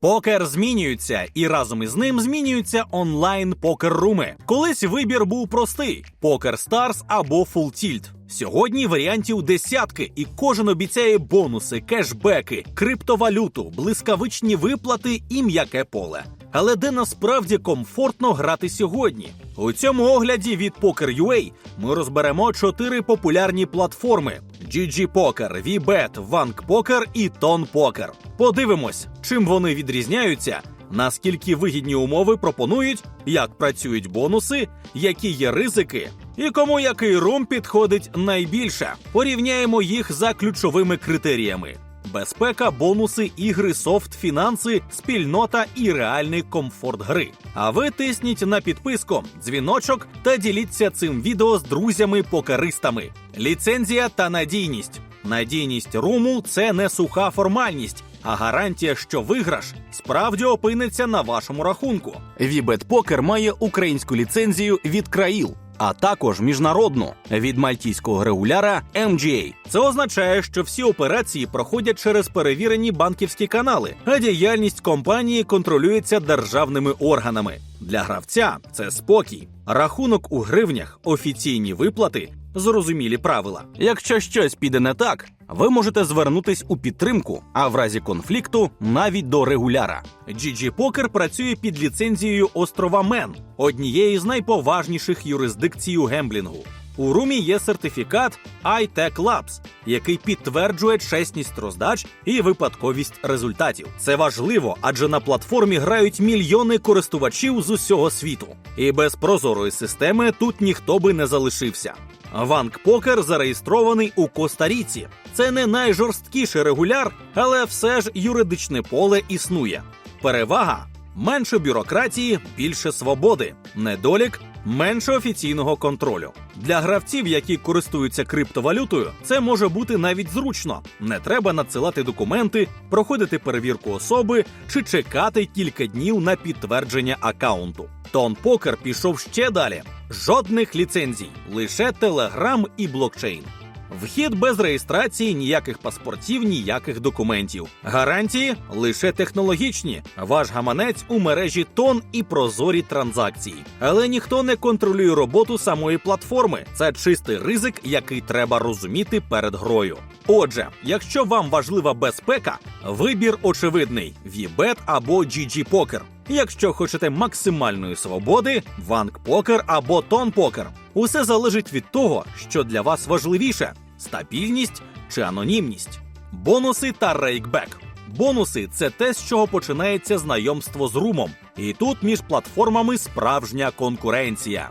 Покер змінюється, і разом із ним змінюються онлайн покер-руми. Колись вибір був простий: покер Stars або Full Tilt. Сьогодні варіантів десятки, і кожен обіцяє бонуси, кешбеки, криптовалюту, блискавичні виплати і м'яке поле. Але де насправді комфортно грати сьогодні? У цьому огляді від Poker.ua ми розберемо чотири популярні платформи: GG Poker, VBet, Vank Poker і Тон Poker. Подивимось, чим вони відрізняються, наскільки вигідні умови пропонують, як працюють бонуси, які є ризики, і кому який рум підходить найбільше. Порівняємо їх за ключовими критеріями. Безпека, бонуси, ігри, софт, фінанси, спільнота і реальний комфорт гри. А ви тисніть на підписку, дзвіночок та діліться цим відео з друзями-покеристами. Ліцензія та надійність. Надійність руму це не суха формальність, а гарантія, що виграш справді опиниться на вашому рахунку. Вібет Покер має українську ліцензію від країл. А також міжнародну від мальтійського регуляра MGA. Це означає, що всі операції проходять через перевірені банківські канали, а діяльність компанії контролюється державними органами. Для гравця це спокій, рахунок у гривнях, офіційні виплати, зрозумілі правила. Якщо щось піде не так, ви можете звернутись у підтримку, а в разі конфлікту навіть до регуляра. GG Poker працює під ліцензією острова Мен, однієї з найповажніших юрисдикцій у гемблінгу. У румі є сертифікат iTech Labs, який підтверджує чесність роздач і випадковість результатів. Це важливо, адже на платформі грають мільйони користувачів з усього світу. І без прозорої системи тут ніхто би не залишився. Ванк Покер зареєстрований у Коста-Ріці. Це не найжорсткіший регуляр, але все ж юридичне поле існує. Перевага менше бюрократії, більше свободи, недолік менше офіційного контролю. Для гравців, які користуються криптовалютою, це може бути навіть зручно. Не треба надсилати документи, проходити перевірку особи чи чекати кілька днів на підтвердження акаунту. Тон Покер пішов ще далі. Жодних ліцензій, лише телеграм і блокчейн. Вхід без реєстрації, ніяких паспортів, ніяких документів. Гарантії лише технологічні. Ваш гаманець у мережі тон і прозорі транзакції. Але ніхто не контролює роботу самої платформи. Це чистий ризик, який треба розуміти перед грою. Отже, якщо вам важлива безпека, вибір очевидний: VBet або GG Poker. Якщо хочете максимальної свободи, Ванк Покер або Тон Покер. Усе залежить від того, що для вас важливіше: стабільність чи анонімність, бонуси та рейкбек. Бонуси це те, з чого починається знайомство з румом. І тут між платформами справжня конкуренція.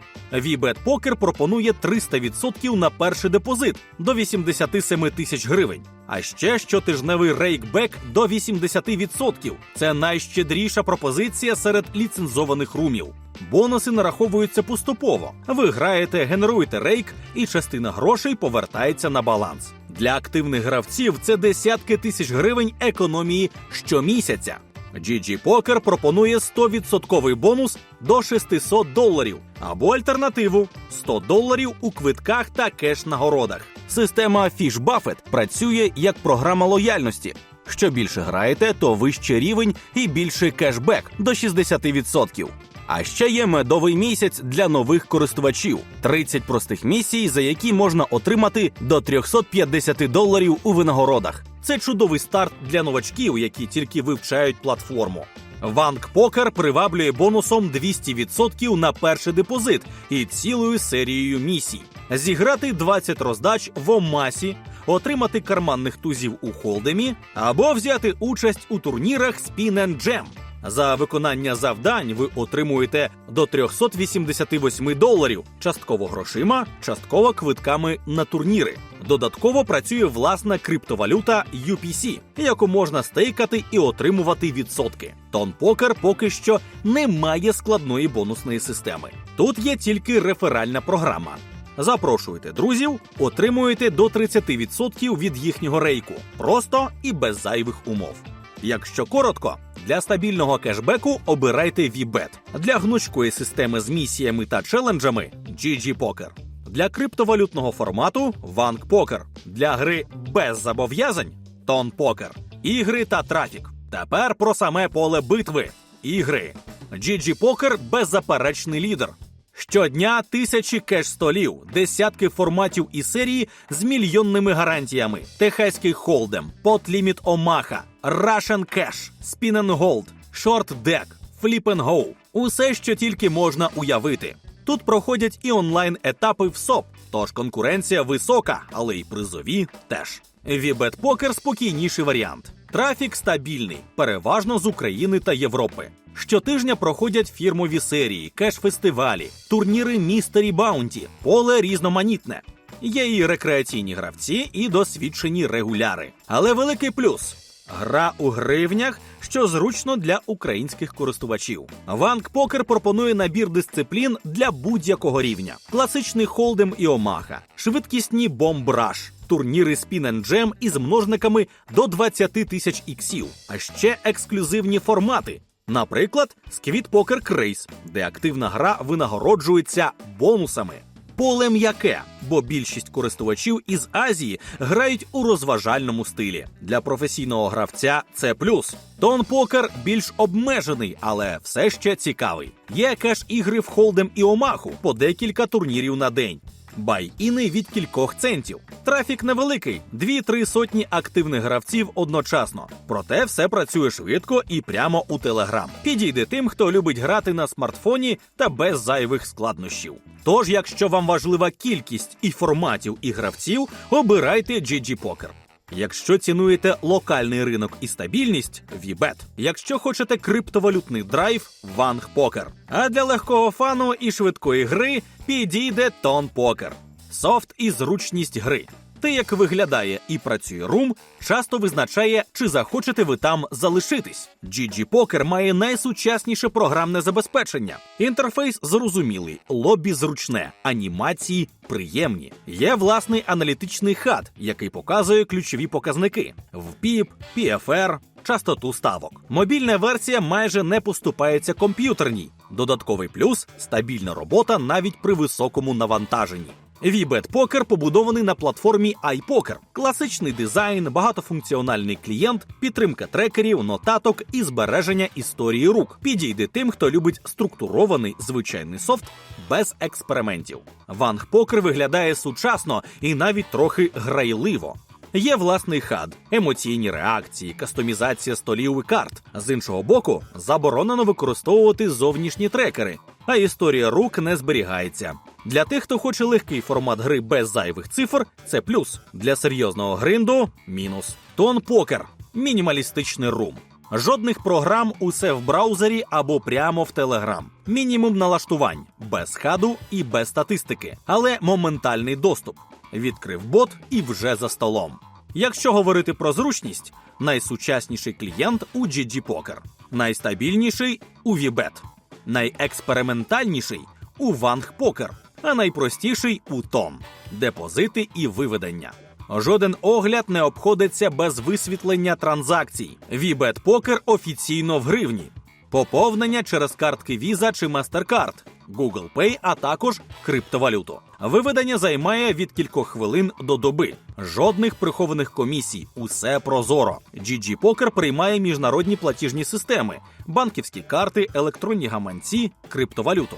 Poker пропонує 300% на перший депозит до 87 тисяч гривень. А ще щотижневий рейкбек до 80%. Це найщедріша пропозиція серед ліцензованих румів. Бонуси нараховуються поступово. Ви граєте, генеруєте рейк, і частина грошей повертається на баланс. Для активних гравців це десятки тисяч гривень економії щомісяця. GG Poker пропонує 100% бонус до 600 доларів або альтернативу 100 доларів у квитках та кеш-нагородах. Система Fish Buffet працює як програма лояльності. Що більше граєте, то вищий рівень і більший кешбек до 60%. А ще є медовий місяць для нових користувачів: 30 простих місій, за які можна отримати до 350 доларів у винагородах. Це чудовий старт для новачків, які тільки вивчають платформу. Ванк Покер приваблює бонусом 200% на перший депозит і цілою серією місій. Зіграти 20 роздач в Омасі, отримати карманних тузів у Холдемі або взяти участь у турнірах Spin and Jam. За виконання завдань ви отримуєте до 388 доларів, частково грошима, частково квитками на турніри. Додатково працює власна криптовалюта UPC, яку можна стейкати і отримувати відсотки. Тон Покер поки що не має складної бонусної системи. Тут є тільки реферальна програма. Запрошуєте друзів, отримуєте до 30% від їхнього рейку, просто і без зайвих умов. Якщо коротко, для стабільного кешбеку обирайте VBet. Для гнучкої системи з місіями та челенджами GG Poker. Для криптовалютного формату Ванк Poker. Для гри без зобов'язань Тон Покер. Ігри та трафік. Тепер про саме поле битви. Ігри. GG Poker – беззаперечний лідер. Щодня тисячі кеш-столів, десятки форматів і серії з мільйонними гарантіями: Техаський Холдем, Limit Omaha, Russian Cash, Spin and Hold, Short Deck, Flip and Go. Усе, що тільки можна уявити. Тут проходять і онлайн етапи в СОП, тож конкуренція висока, але й призові теж. Вібет Покер спокійніший варіант. Трафік стабільний, переважно з України та Європи. Щотижня проходять фірмові серії, кеш-фестивалі, турніри Містері Баунті, поле різноманітне. Є і рекреаційні гравці, і досвідчені регуляри. Але великий плюс гра у гривнях, що зручно для українських користувачів. Ванк Покер пропонує набір дисциплін для будь-якого рівня: класичний холдем і омаха, швидкісні бомбраш, турніри Jam із множниками до 20 тисяч іксів, а ще ексклюзивні формати. Наприклад, Squid Poker Craze, де активна гра винагороджується бонусами. Поле м'яке, бо більшість користувачів із Азії грають у розважальному стилі. Для професійного гравця це плюс. Тон покер більш обмежений, але все ще цікавий. Є кеш ігри в холдем і омаху по декілька турнірів на день. Бай-іни від кількох центів. Трафік невеликий, дві-три сотні активних гравців одночасно. Проте все працює швидко і прямо у Телеграм. Підійде тим, хто любить грати на смартфоні та без зайвих складнощів. Тож, якщо вам важлива кількість і форматів і гравців, обирайте GG Poker. Якщо цінуєте локальний ринок і стабільність Вібет. Якщо хочете криптовалютний драйв Ванг Покер. А для легкого фану і швидкої гри підійде Тон Покер. Софт і зручність гри. Те, як виглядає і працює рум, часто визначає, чи захочете ви там залишитись. GG Poker має найсучасніше програмне забезпечення. Інтерфейс зрозумілий, лобі зручне, анімації приємні. Є власний аналітичний хат, який показує ключові показники: впіп, PFR, частоту ставок. Мобільна версія майже не поступається комп'ютерній. Додатковий плюс стабільна робота навіть при високому навантаженні. VBet Poker побудований на платформі iPoker. Класичний дизайн, багатофункціональний клієнт, підтримка трекерів, нотаток і збереження історії рук. Підійде тим, хто любить структурований звичайний софт без експериментів. Ванг Покер виглядає сучасно і навіть трохи грайливо. Є власний хад, емоційні реакції, кастомізація столів і карт. З іншого боку, заборонено використовувати зовнішні трекери, а історія рук не зберігається. Для тих, хто хоче легкий формат гри без зайвих цифр, це плюс. Для серйозного гринду мінус. Тон покер мінімалістичний рум. Жодних програм, усе в браузері або прямо в Телеграм. Мінімум налаштувань, без хаду і без статистики, але моментальний доступ. Відкрив бот і вже за столом. Якщо говорити про зручність, найсучасніший клієнт у GG Poker, найстабільніший у VBet, найекспериментальніший у Ванг Poker, а найпростіший у Тон, депозити і виведення. Жоден огляд не обходиться без висвітлення транзакцій. VBet Poker офіційно в гривні. Поповнення через картки Visa чи MasterCard, Google Pay, а також криптовалюту. Виведення займає від кількох хвилин до доби. Жодних прихованих комісій. Усе прозоро. GG Poker приймає міжнародні платіжні системи, банківські карти, електронні гаманці, криптовалюту.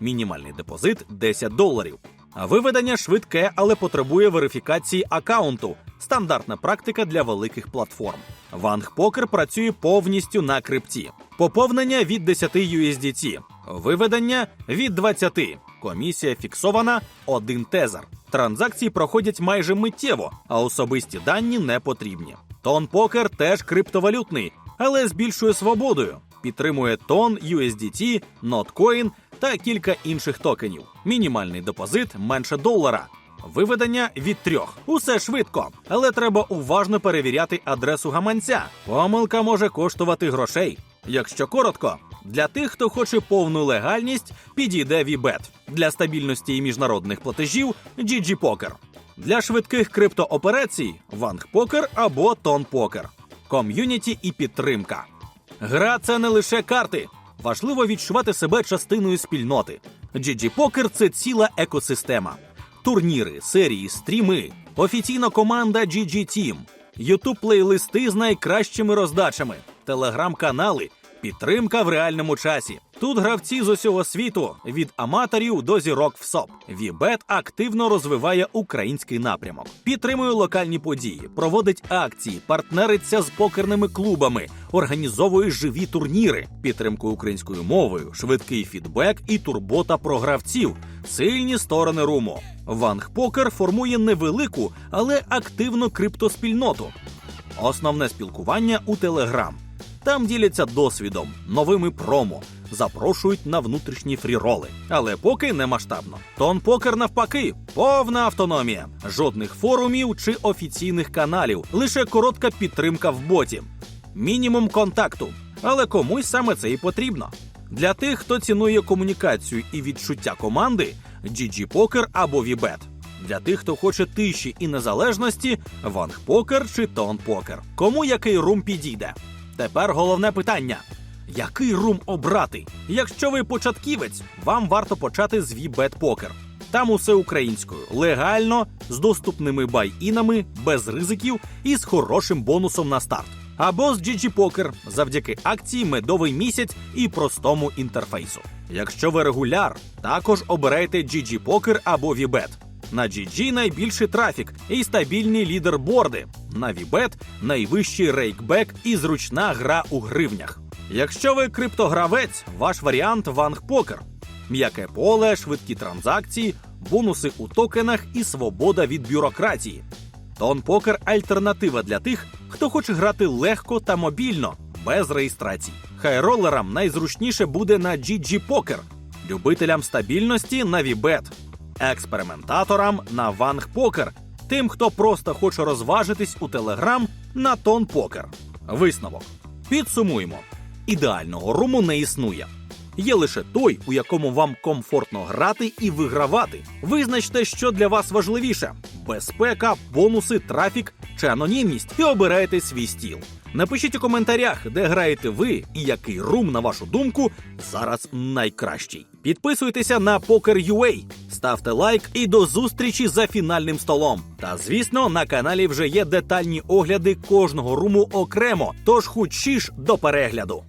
Мінімальний депозит 10 доларів. Виведення швидке, але потребує верифікації акаунту. Стандартна практика для великих платформ. Ванг Покер працює повністю на крипті. Поповнення від 10 USDT. Виведення від 20. Комісія фіксована один тезер. Транзакції проходять майже миттєво, а особисті дані не потрібні. Тон покер теж криптовалютний, але з більшою свободою. Підтримує тон, USDT, Notcoin та кілька інших токенів. Мінімальний депозит менше долара. Виведення від трьох. Усе швидко, але треба уважно перевіряти адресу гаманця. Помилка може коштувати грошей. Якщо коротко, для тих, хто хоче повну легальність, підійде VBet. Для стабільності і міжнародних платежів GG Poker. Для швидких криптооперацій Ванг Покер або Тон Покер. Ком'юніті і підтримка. Гра це не лише карти. Важливо відчувати себе частиною спільноти. GG Poker – це ціла екосистема. Турніри, серії, стріми, офіційна команда GG Team, youtube плейлисти з найкращими роздачами, телеграм-канали. Підтримка в реальному часі. Тут гравці з усього світу від аматорів до зірок в СОП. Вібет активно розвиває український напрямок, підтримує локальні події, проводить акції, партнериться з покерними клубами, організовує живі турніри, підтримку українською мовою, швидкий фідбек і турбота про гравців. Сильні сторони руму. Ванг Покер формує невелику, але активну криптоспільноту. Основне спілкування у Телеграм. Там діляться досвідом, новими промо, запрошують на внутрішні фріроли. Але поки не масштабно. Тон покер навпаки, повна автономія, жодних форумів чи офіційних каналів, лише коротка підтримка в боті. Мінімум контакту. Але комусь саме це і потрібно. Для тих, хто цінує комунікацію і відчуття команди, GG Poker або VBet. Для тих, хто хоче тиші і незалежності, Ванг Покер чи Тон Покер. Кому який рум підійде? Тепер головне питання: який рум обрати? Якщо ви початківець, вам варто почати з VBet Poker. Там усе українською, легально, з доступними бай-інами, без ризиків і з хорошим бонусом на старт. Або з GG Poker завдяки акції Медовий місяць і простому інтерфейсу. Якщо ви регуляр, також обирайте GG Poker або VBet. На GG найбільший трафік і стабільні лідерборди. На VBet найвищий рейкбек і зручна гра у гривнях. Якщо ви криптогравець, ваш варіант Ванг Покер. М'яке поле, швидкі транзакції, бонуси у токенах і свобода від бюрократії. Тон покер альтернатива для тих, хто хоче грати легко та мобільно, без реєстрацій. Хайролерам найзручніше буде на GG Poker, любителям стабільності на VBet, експериментаторам на Ванг Покер, тим, хто просто хоче розважитись у Телеграм на Тон Покер. Висновок. Підсумуємо: ідеального руму не існує. Є лише той, у якому вам комфортно грати і вигравати. Визначте, що для вас важливіше: безпека, бонуси, трафік чи анонімність, і обирайте свій стіл. Напишіть у коментарях, де граєте ви і який рум, на вашу думку, зараз найкращий. Підписуйтеся на Poker.ua, ставте лайк і до зустрічі за фінальним столом. Та звісно, на каналі вже є детальні огляди кожного руму окремо, тож хучіш до перегляду.